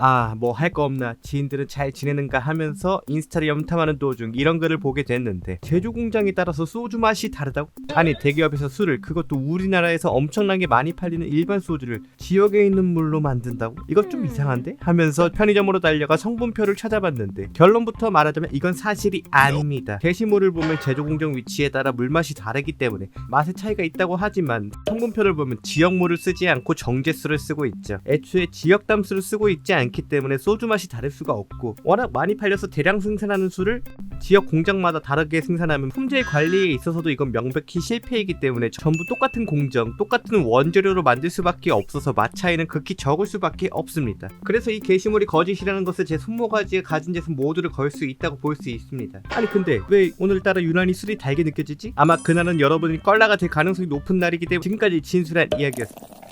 아 뭐 할 거 없나 지인들은 잘 지내는가 하면서 인스타를 염탐하는 도중 이런 글을 보게 됐는데 제조 공장에 따라서 소주 맛이 다르다고? 아니 대기업에서 술을 그것도 우리나라에서 엄청나게 많이 팔리는 일반 소주를 지역에 있는 물로 만든다고? 이것 좀 이상한데? 하면서 편의점으로 달려가 성분표를 찾아봤는데 결론부터 말하자면 이건 사실이 아닙니다 게시물을 보면 제조 공장 위치에 따라 물맛이 다르기 때문에 맛의 차이가 있다고 하지만 성분표를 보면 지역물을 쓰지 않고 정제수를 쓰고 있죠 애초에 지역 담수를 쓰고 있지 않기 때문에 소주 맛이 다를 수가 없고 워낙 많이 팔려서 대량 생산하는 술을 지역 공장마다 다르게 생산하면 품질 관리에 있어서도 이건 명백히 실패이기 때문에 전부 똑같은 공정, 똑같은 원재료로 만들 수밖에 없어서 맛 차이는 극히 적을 수밖에 없습니다. 그래서 이 게시물이 거짓이라는 것을 제 손모가지에 가진 제품 모두를 걸 수 있다고 볼 수 있습니다. 아니 근데 왜 오늘따라 유난히 술이 달게 느껴지지? 아마 그날은 여러분이 껄라가 될 가능성이 높은 날이기 때문에 지금까지 진술한 이야기였습니다.